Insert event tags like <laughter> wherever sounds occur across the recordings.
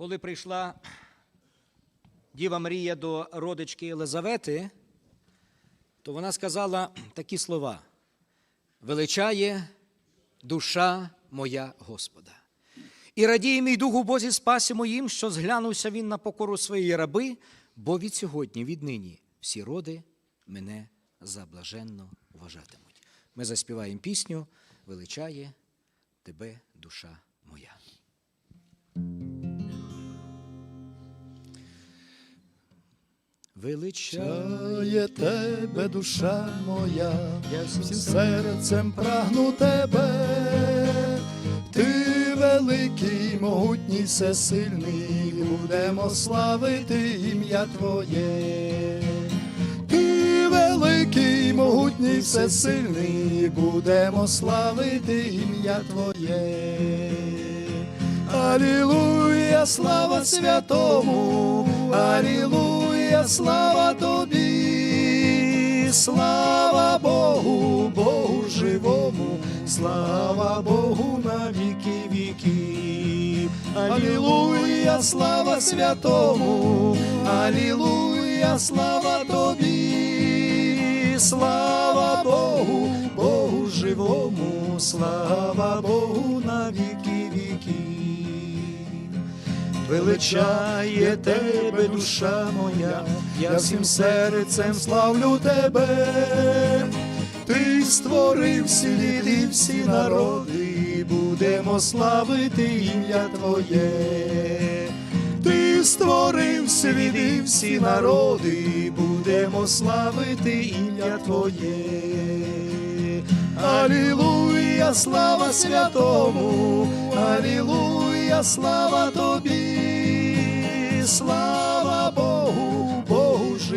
Коли прийшла Діва Марія до родички Єлизавети, то вона сказала такі слова: величає душа моя Господа. І радіє мій дух у Бозі спасі моїм, що зглянувся він на покору своєї раби, бо від сьогодні, віднині, всі роди мене заблаженно вважатимуть. Ми заспіваємо пісню Величає тебе душа моя. Величає тебе, душа моя, я всім серцем прагну тебе, ти великий, могутній, всесильний, будемо славити ім'я Твоє. Ти великий, могутній, всесильний, будемо славити ім'я Твоє. Алілуя, слава святому, Алілуя, слава тобі, слава Богу, Богу живому, слава Богу на віки віків. Алілуя, слава святому, Алілуя, слава тобі, слава Богу, Богу живому, слава Богу на віки віків. Величає тебе, душа моя, я всім серцем славлю тебе. Ти створив світ і всі народи, будемо славити ім'я Твоє. Ти створив світ і всі народи, будемо славити ім'я Твоє. Алілуя, слава святому, Алілуя, слава тобі,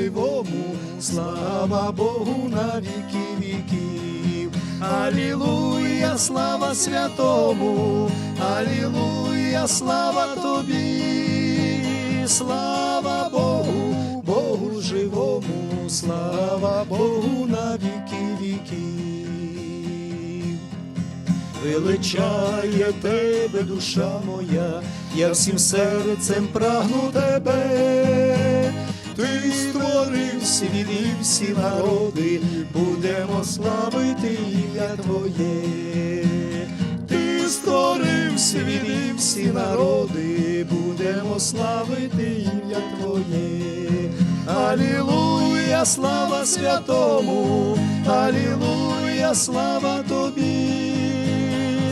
живому, слава Богу на віки віків. Алілуя, слава святому, Алілуя, слава тобі, слава Богу, Богу живому, слава Богу на віки віків. Величає тебе, душа моя, я всім серцем прагну тебе. Ти створив світ і всі народи, будемо славити ім'я Твоє. Ти створив світ і всі народи, будемо славити ім'я Твоє. Алілуя, слава святому, Алілуя, слава тобі,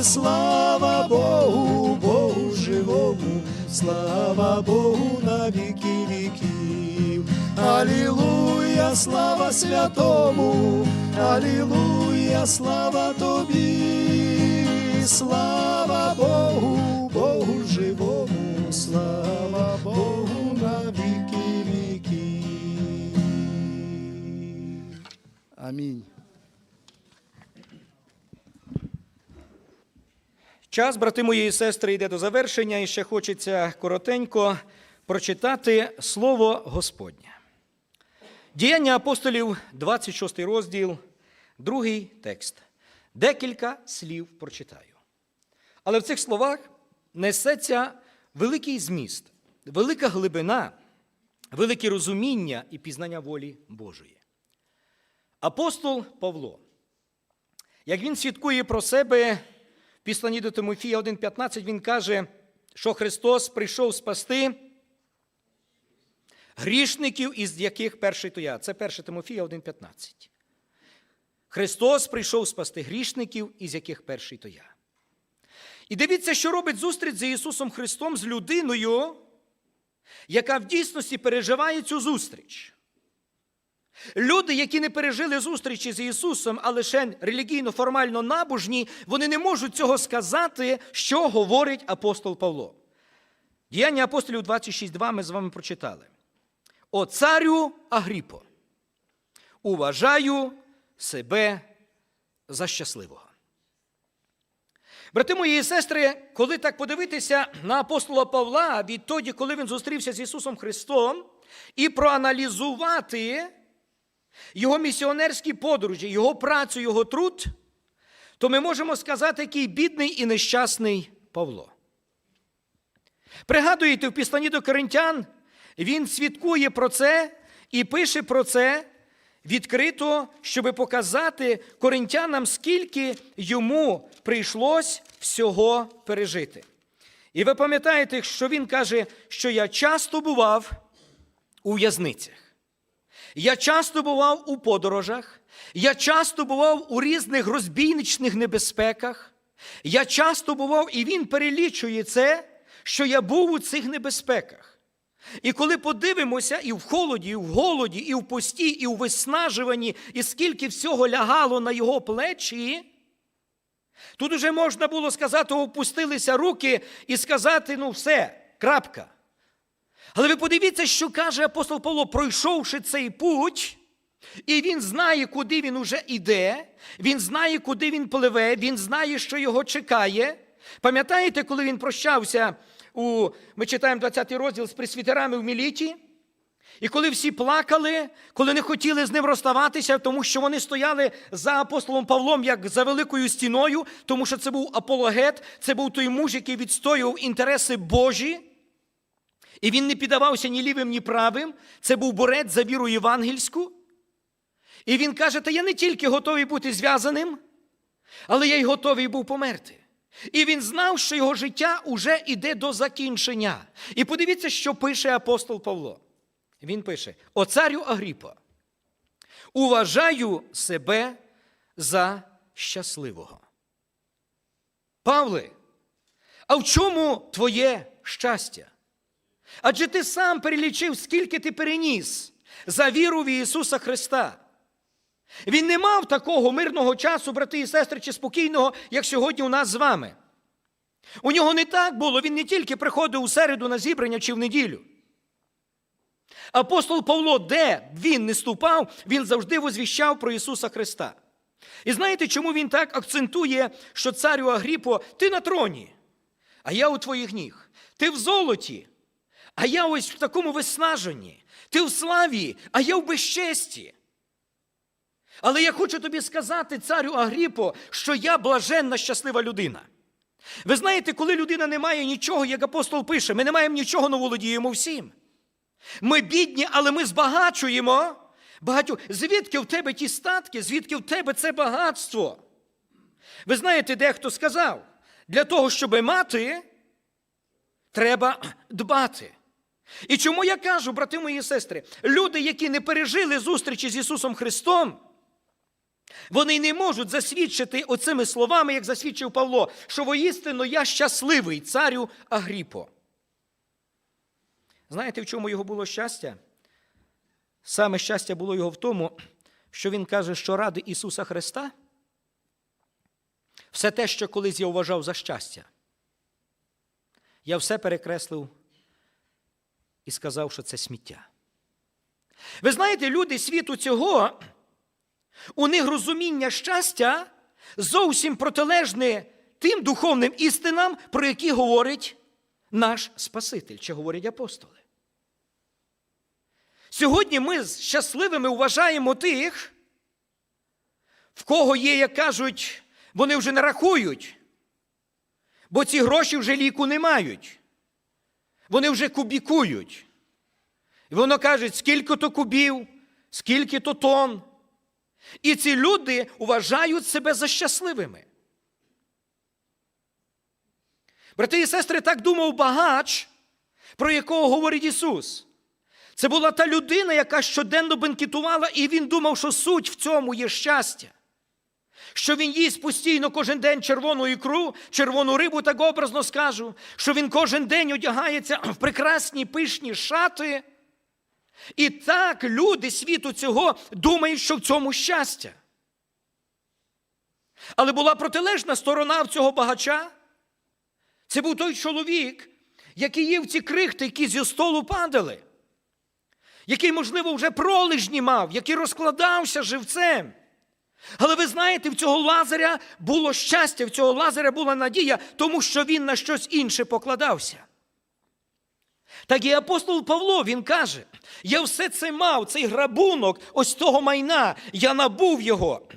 слава Богу, Богу живому, слава Богу на віки віків. Алілуя, слава святому, Алілуя, слава тобі, слава Богу, Богу живому, слава Богу на віки віків. Амінь. Час, брати мої і сестри, йде до завершення, і ще хочеться коротенько прочитати Слово Господнє. Діяння апостолів, 26 розділ, другий текст. Декілька слів прочитаю. Але в цих словах несеться великий зміст, велика глибина, велике розуміння і пізнання волі Божої. Апостол Павло, як він свідкує про себе в післанні до Тимофія 1,15, він каже, що Христос прийшов спасти грішників, із яких перший то я. Це 1 Тимофія 1,15. Христос прийшов спасти грішників, із яких перший то я. І дивіться, що робить зустріч з Ісусом Христом з людиною, яка в дійсності переживає цю зустріч. Люди, які не пережили зустрічі з Ісусом, а лише релігійно, формально набожні, вони не можуть цього сказати, що говорить апостол Павло. Діяння апостолів 26.2 ми з вами прочитали. О царю Агріпо, уважаю себе за щасливого. Брати мої і сестри, коли так подивитися на апостола Павла, відтоді, коли він зустрівся з Ісусом Христом, і проаналізувати його місіонерські подорожі, його працю, його труд, то ми можемо сказати, який бідний і нещасний Павло. Пригадуєте, в післанні до коринтян він свідкує про це і пише про це відкрито, щоб показати коринтянам, скільки йому прийшлось всього пережити. І ви пам'ятаєте, що він каже, що я часто бував у в'язницях. Я часто бував у подорожах, я часто бував у різних розбійничних небезпеках. Я часто бував, і він перелічує це, що я був у цих небезпеках. І коли подивимося і в холоді, і в голоді, і в пості, і в виснажуванні, і скільки всього лягало на його плечі, тут уже можна було сказати, опустилися руки і сказати: ну все, крапка. Але ви подивіться, що каже апостол Павло, пройшовши цей путь, і він знає, куди він уже іде, він знає, куди він пливе, він знає, що його чекає. Пам'ятаєте, коли він прощався у, ми читаємо 20 розділ з присвітерами в Міліті? І коли всі плакали, коли не хотіли з ним розставатися, тому що вони стояли за апостолом Павлом як за великою стіною, тому що це був апологет, це був той муж, який відстоював інтереси Божі. І він не піддавався ні лівим, ні правим. Це був борець за віру євангельську. І він каже: Та я не тільки готовий бути зв'язаним, але я й готовий був померти. І він знав, що його життя уже йде до закінчення. І подивіться, що пише апостол Павло. Він пише: О царю Агріпа, уважаю себе за щасливого. Павле, а в чому твоє щастя? Адже ти сам перелічив, скільки ти переніс за віру в Ісуса Христа. Він не мав такого мирного часу, брати і сестри, чи спокійного, як сьогодні у нас з вами. У нього не так було, він не тільки приходив у середу на зібрання чи в неділю. Апостол Павло, де він не ступав, він завжди возвіщав про Ісуса Христа. І знаєте, чому він так акцентує, що царю Агріпо, ти на троні, а я у твоїх ніг, ти в золоті, а я ось в такому виснаженні, ти в славі, а я в безчесті. Але я хочу тобі сказати, царю Агріпо, що я блаженна, щаслива людина. Ви знаєте, коли людина не має нічого, як апостол пише, ми не маємо нічого, но володіємо всім. Ми бідні, але ми збагачуємо. Багатю, звідки в тебе ті статки, звідки в тебе це багатство? Ви знаєте, дехто сказав, для того, щоб мати, треба дбати. І чому я кажу, брати мої сестри, люди, які не пережили зустрічі з Ісусом Христом, вони не можуть засвідчити оцими словами, як засвідчив Павло, що воістину я щасливий царю Агріпо. Знаєте, в чому його було щастя? Саме щастя було його в тому, що він каже, що ради Ісуса Христа все те, що колись я вважав за щастя, я все перекреслив і сказав, що це сміття. Ви знаєте, люди світу цього, у них розуміння щастя зовсім протилежне тим духовним істинам, про які говорить наш Спаситель, чи говорять апостоли. Сьогодні ми щасливими вважаємо тих, в кого є, як кажуть, вони вже не рахують, бо ці гроші вже ліку не мають. Вони вже кубікують. І воно каже, скільки то кубів, скільки то тонн. І ці люди вважають себе за щасливими. Брати і сестри, так думав багач, про якого говорить Ісус. Це була та людина, яка щоденно бенкетувала, і він думав, що суть в цьому є щастя. Що він їсть постійно кожен день червону ікру, червону рибу, так образно скажу, що він кожен день одягається в прекрасні пишні шати. І так люди світу цього думають, що в цьому щастя. Але була протилежна сторона в цього багача. Це був той чоловік, який їв ці крихти, які зі столу падали, який, можливо, вже пролежні мав, який розкладався живцем. Але ви знаєте, в цього лазаря було щастя, в цього лазаря була надія, тому що він на щось інше покладався. Так і апостол Павло він каже: я все це мав, цей грабунок, ось того майна, я набув його.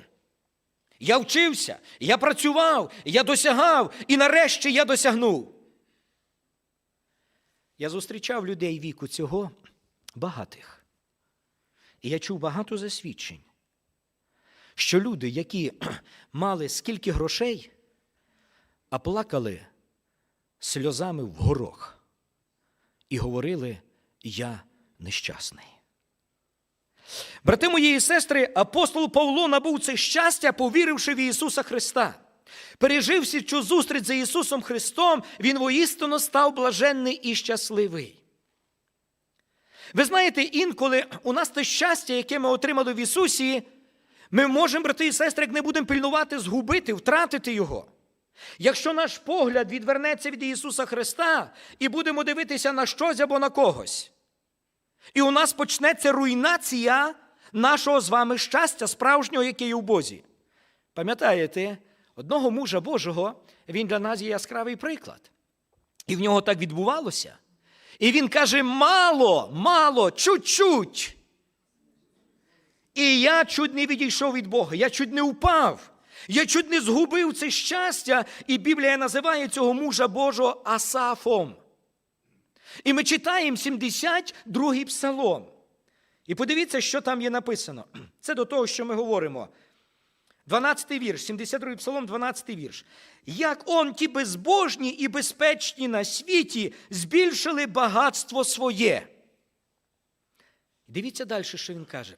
Я вчився, я працював, я досягав, і нарешті я досягнув. Я зустрічав людей віку цього багатих. І я чув багато засвідчень, що люди, які <clears throat> мали скільки грошей, а плакали сльозами в горох і говорили: Я нещасний. Брати мої і сестри, апостол Павло набув це щастя, повіривши в Ісуса Христа. Переживши цю зустріч за Ісусом Христом, Він воістину став блаженний і щасливий. Ви знаєте, інколи у нас те щастя, яке ми отримали в Ісусі, ми можемо, брати і сестри, як не будемо пильнувати, згубити, втратити Його. Якщо наш погляд відвернеться від Ісуса Христа і будемо дивитися на щось або на когось, і у нас почнеться руйнація нашого з вами щастя, справжнього, яке є в Бозі. Пам'ятаєте, одного мужа Божого, він для нас є яскравий приклад. І в нього так відбувалося. І він каже: мало, мало, чуть-чуть. І я чуть не відійшов від Бога, я чуть не впав. Я чуть не згубив це щастя, і Біблія називає цього мужа Божого Асафом. І ми читаємо 72-й псалом. І подивіться, що там є написано. Це до того, що ми говоримо. 12-й вірш, 72-й псалом, 12-й вірш. Як он ті безбожні і безпечні на світі збільшили багатство своє. Дивіться далі, що він каже.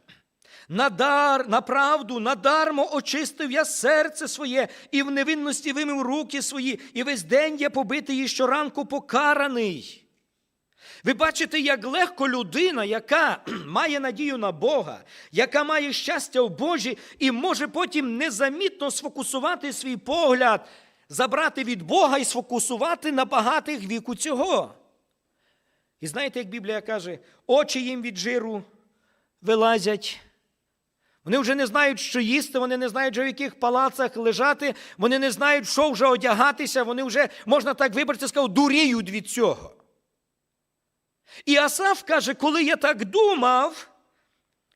На дар, на правду, надармо очистив я серце своє, і в невинності вимив руки свої, і весь день я побитий і щоранку покараний. Ви бачите, як легко людина, яка <clears throat> має надію на Бога, яка має щастя в Божі, і може потім незамітно сфокусувати свій погляд, забрати від Бога і сфокусувати на багатих віку цього. І знаєте, як Біблія каже, очі їм від жиру вилазять. Вони вже не знають, що їсти, вони не знають, вже в яких палацах лежати, вони не знають, що вже одягатися, вони вже, можна так вибрати, сказав, дуріють від цього. І Асаф каже, коли я так думав,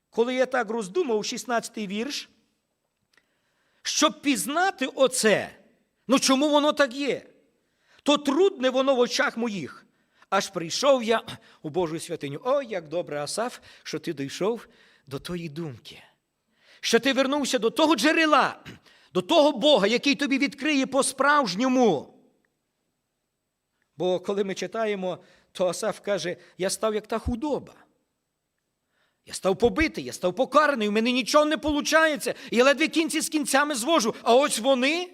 коли я так роздумав, 16-й вірш, щоб пізнати оце, ну чому воно так є? То трудне воно в очах моїх. Аж прийшов я у Божу святиню. Ой, як добре, Асаф, що ти дійшов до тої думки, що ти вернувся до того джерела, до того Бога, який тобі відкриє по-справжньому. Бо коли ми читаємо, то Асаф каже: я став як та худоба. Я став побитий, я став покараний, у мене нічого не виходить. Я ледве кінці з кінцями звожу. А ось вони.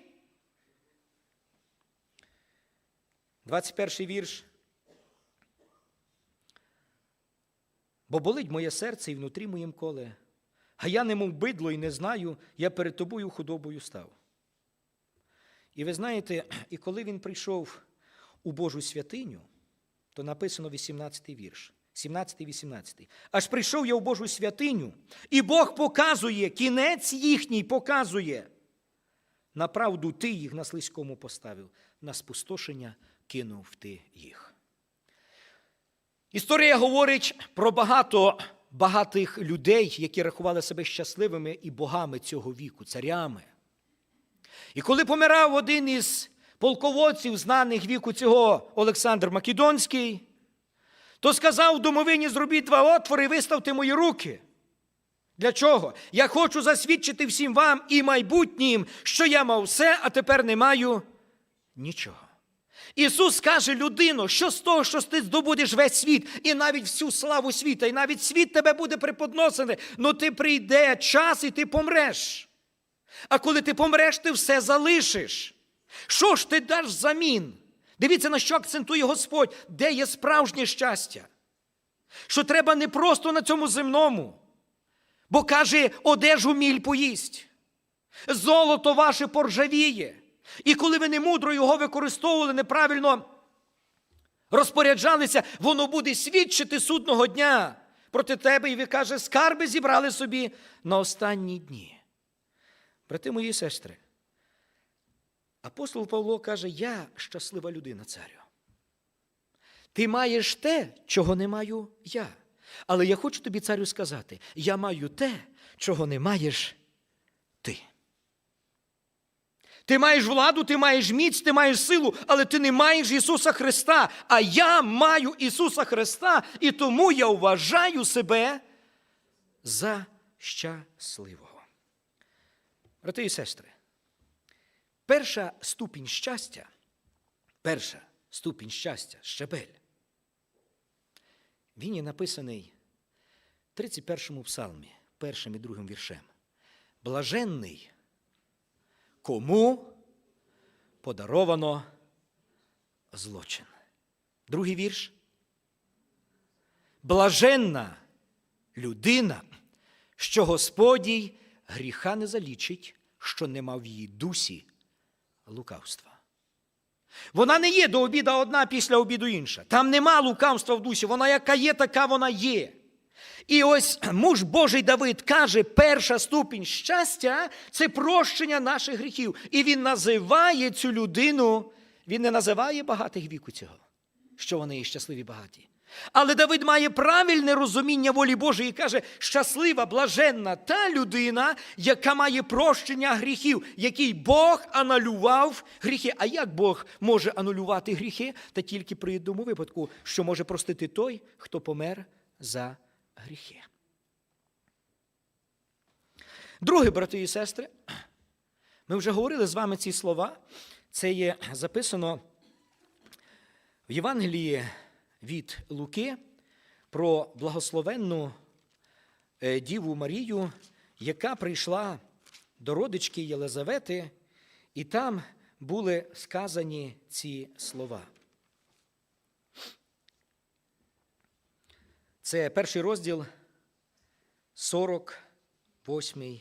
21 вірш. Бо болить моє серце і внутрі моїм коле, а я немов бидло і не знаю, я перед тобою худобою став. І ви знаєте, і коли він прийшов у Божу святиню, то написано 18 вірш, 17-18. Аж прийшов я у Божу святиню, і Бог показує, кінець їхній показує. На правду ти їх на слизькому поставив, на спустошення кинув ти їх. Історія говорить про багато багатих людей, які рахували себе щасливими і богами цього віку, царями. І коли помирав один із полководців, знаних віку цього Олександр Македонський, то сказав домовині зробіть два отвори і виставте мої руки. Для чого? Я хочу засвідчити всім вам і майбутнім, що я мав все, а тепер не маю нічого. Ісус каже людино, що з того, що ти здобудеш весь світ, і навіть всю славу світа, і навіть світ тебе буде преподносений, но ти прийде час і ти помреш. А коли ти помреш, ти все залишиш. Що ж ти даш взамін? Дивіться, на що акцентує Господь, де є справжнє щастя. Що треба не просто на цьому земному, бо каже, одежу міль поїсть, золото ваше поржавіє. І коли ви не мудро його використовували, неправильно розпоряджалися, воно буде свідчити судного дня проти тебе, і ви каже, скарби зібрали собі на останні дні. Брати мої сестри, апостол Павло каже: Я щаслива людина, царю. Ти маєш те, чого не маю я. Але я хочу тобі, царю, сказати: я маю те, чого не маєш ти. Маєш владу, ти маєш міць, ти маєш силу, але ти не маєш Ісуса Христа. А я маю Ісуса Христа, і тому я вважаю себе за щасливого. Брати і сестри, перша ступінь щастя, перша ступінь щастя, щабель. Він є написаний в 31 псалмі, першим і другим віршем. Блаженний, кому подаровано злочин. Другий вірш. Блаженна людина, що Господій гріха не залічить, що нема в її дусі лукавства. Вона не є до обіда одна після обіду інша. Там нема лукавства в дусі. Вона яка є, така вона є. І ось муж Божий Давид каже, перша ступінь щастя це прощення наших гріхів. І він називає цю людину, він не називає багатих віку цього, що вони є щасливі багаті. Але Давид має правильне розуміння волі Божої і каже, щаслива, блаженна та людина, яка має прощення гріхів, який Бог анулював гріхи. А як Бог може анулювати гріхи? Та тільки при одному випадку, що може простити той, хто помер за гріхи. Друге, брати і сестри, ми вже говорили з вами ці слова. Це є записано в Євангелії від Луки про благословенну е, Діву Марію, яка прийшла до родички Єлизавети, і там були сказані ці слова. Це перший розділ, 48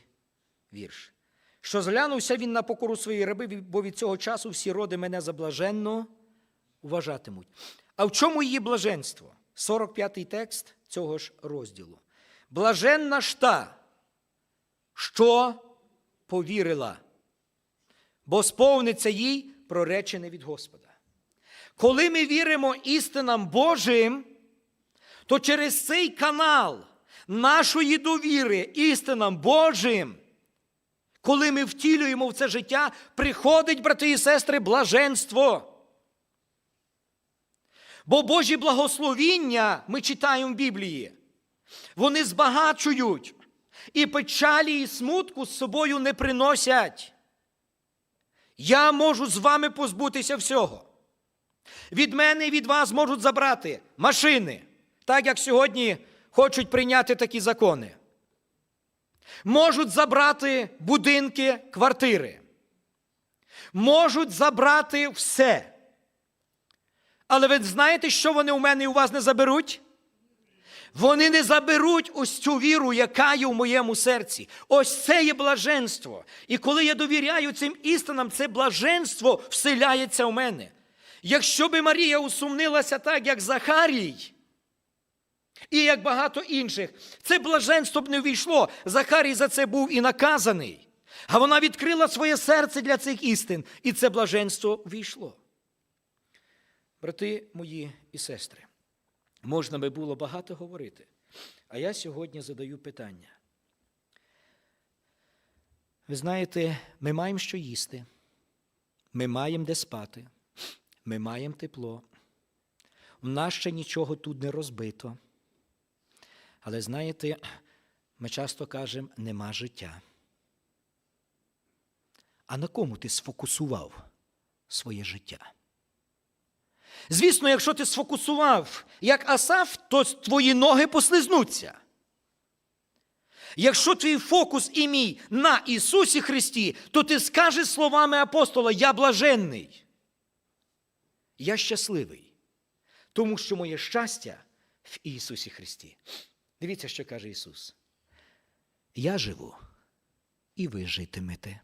вірш. Що зглянувся він на покору своєї раби, бо від цього часу всі роди мене заблаженно вважатимуть. А в чому її блаженство? 45-й текст цього ж розділу. Блаженна ж та, що повірила, бо сповниться їй проречене від Господа. Коли ми віримо істинам Божим, то через цей канал нашої довіри істинам Божим, коли ми втілюємо в це життя, приходить, брати і сестри, блаженство. Бо Божі благословіння, ми читаємо в Біблії, вони збагачують і печалі і смутку з собою не приносять. Я можу з вами позбутися всього. Від мене і від вас можуть забрати машини, так як сьогодні хочуть прийняти такі закони. Можуть забрати будинки, квартири. Можуть забрати все. Але ви знаєте, що вони у мене і у вас не заберуть? Вони не заберуть ось цю віру, яка є в моєму серці. Ось це є блаженство. І коли я довіряю цим істинам, це блаженство вселяється в мене. Якщо би Марія усумнилася так, як Захарій, і як багато інших, це блаженство б не ввійшло. Захарій за це був і наказаний. А вона відкрила своє серце для цих істин, і це блаженство ввійшло. Брати мої і сестри, можна би було багато говорити, а я сьогодні задаю питання. Ви знаєте, ми маємо що їсти, ми маємо де спати, ми маємо тепло. У нас ще нічого тут не розбито. Але знаєте, ми часто кажемо, нема життя. А на кому ти сфокусував своє життя? Звісно, якщо ти сфокусував, як Асаф, то твої ноги послизнуться. Якщо твій фокус і мій на Ісусі Христі, то ти скажеш словами апостола: Я блаженний. Я щасливий, тому що моє щастя в Ісусі Христі. Дивіться, що каже Ісус. Я живу, і ви житимете.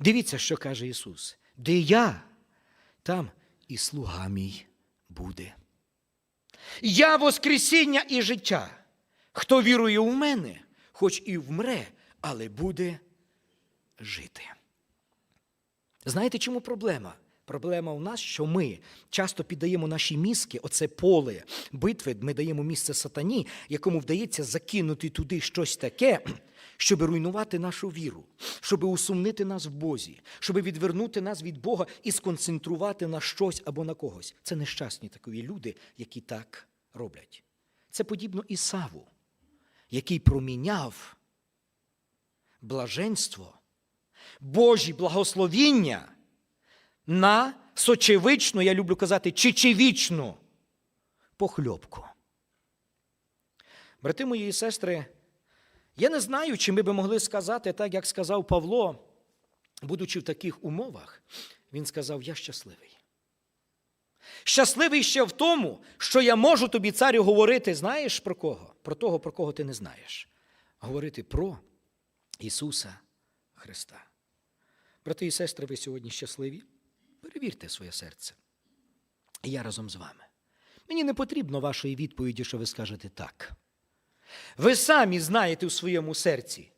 Дивіться, що каже Ісус. Де я, там і слуга мій буде. Я Воскресіння і життя. Хто вірує в мене, хоч і вмре, але буде жити. Знаєте, чому проблема? Проблема у нас, що ми часто піддаємо наші мізки, оце поле битви, ми даємо місце сатані, якому вдається закинути туди щось таке, <clears throat> щоб руйнувати нашу віру, щоб усумнити нас в Бозі, щоб відвернути нас від Бога і сконцентрувати на щось або на когось. Це нещасні такі люди, які так роблять. Це подібно Ісаву, який проміняв блаженство, Божі благословіння на сочевичну, я люблю казати, чечевічну похльопку. Брати мої і сестри, я не знаю, чи ми би могли сказати так, як сказав Павло, будучи в таких умовах, він сказав: Я щасливий. Щасливий ще в тому, що я можу тобі, царю, говорити, знаєш про кого? Про того, про кого ти не знаєш. Говорити про Ісуса Христа. Брати і сестри, ви сьогодні щасливі? Перевірте своє серце. І я разом з вами. Мені не потрібно вашої відповіді, що ви скажете так. Ви самі знаєте у своєму серці,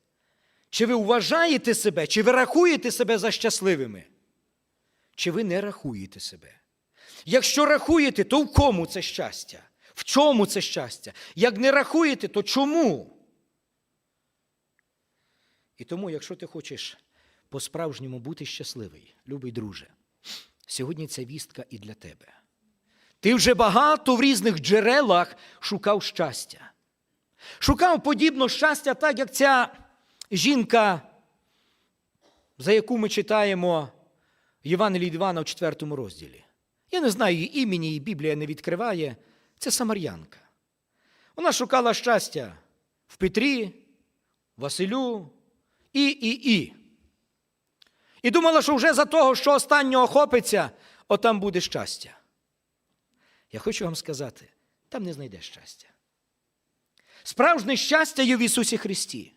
чи ви вважаєте себе, чи ви рахуєте себе за щасливими, чи ви не рахуєте себе. Якщо рахуєте, то в кому це щастя? В чому це щастя? Як не рахуєте, то чому? І тому, якщо ти хочеш по-справжньому бути щасливий, любий друже, сьогодні ця вістка і для тебе. Ти вже багато в різних джерелах шукав щастя. Шукав подібно щастя, так як ця жінка, за яку ми читаємо Євангелії Івана в 4 розділі. Я не знаю її імені, її Біблія не відкриває. Це Самар'янка. Вона шукала щастя в Петрі, Василю і, і, і. І думала, що вже за того, що останнього хопиться, отам буде щастя. Я хочу вам сказати, там не знайдеш щастя. Справжнє щастя є в Ісусі Христі.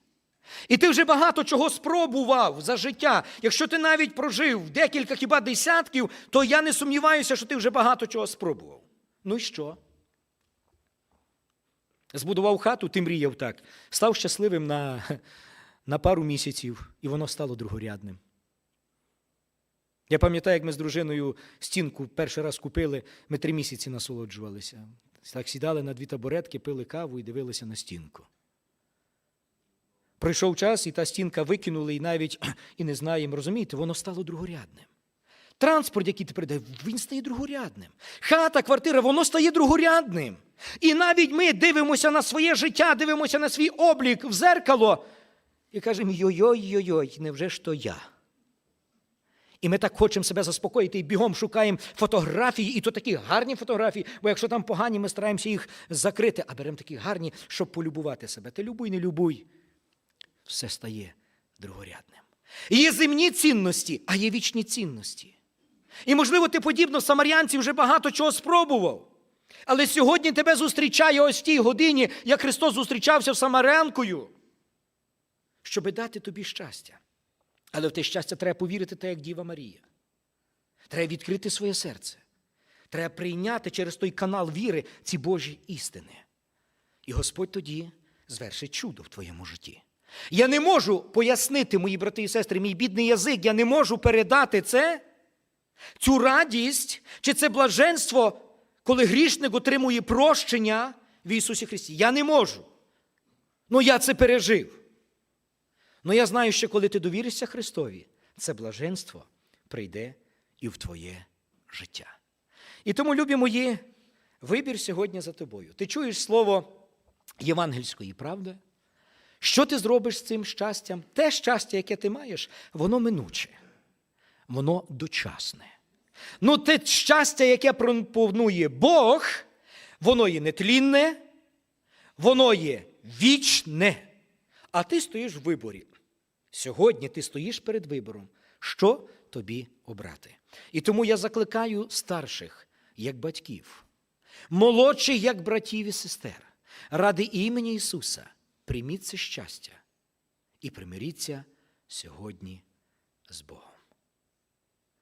І ти вже багато чого спробував за життя. Якщо ти навіть прожив декілька хіба десятків, то я не сумніваюся, що ти вже багато чого спробував. Ну і що? Збудував хату, ти мріяв так, став щасливим на, <laughs> на пару місяців, і воно стало другорядним. Я пам'ятаю, як ми з дружиною стінку перший раз купили, ми три місяці насолоджувалися. Так сідали на дві табуретки, пили каву і дивилися на стінку. Пройшов час, і та стінка викинули, і навіть <clears throat> і не знаємо, розумієте, воно стало другорядним. Транспорт, який ти передаєш, він стає другорядним. Хата, квартира, воно стає другорядним. І навіть ми дивимося на своє життя, дивимося на свій облік в зеркало і кажемо: йой-йой-йой, невже ж то я? І ми так хочемо себе заспокоїти і бігом шукаємо фотографії, і то такі гарні фотографії, бо якщо там погані, ми стараємося їх закрити, а беремо такі гарні, щоб полюбувати себе. Ти любуй, не любуй. Все стає другорядним. Є земні цінності, а є вічні цінності. І, можливо, ти подібно самарянці вже багато чого спробував. Але сьогодні тебе зустрічає ось в тій годині, як Христос зустрічався з Самарянкою, щоби дати тобі щастя. Але в те щастя треба повірити так, як Діва Марія. Треба відкрити своє серце. Треба прийняти через той канал віри ці Божі істини. І Господь тоді звершить чудо в твоєму житті. Я не можу пояснити, мої брати і сестри, мій бідний язик, я не можу передати це, цю радість чи це блаженство, коли грішник отримує прощення в Ісусі Христі. Я не можу. Ну я це пережив. Ну я знаю, що коли ти довіришся Христові, це блаженство прийде і в твоє життя. І тому, любі мої, вибір сьогодні за тобою. Ти чуєш слово євангельської правди. Що ти зробиш з цим щастям? Те щастя, яке ти маєш, воно минуче, воно дочасне. Ну, те щастя, яке пропонує Бог, воно є нетлінне, воно є вічне. А ти стоїш в виборі. Сьогодні ти стоїш перед вибором, що тобі обрати. І тому я закликаю старших, як батьків, молодших, як братів і сестер, ради імені Ісуса, прийміть це щастя і примиріться сьогодні з Богом.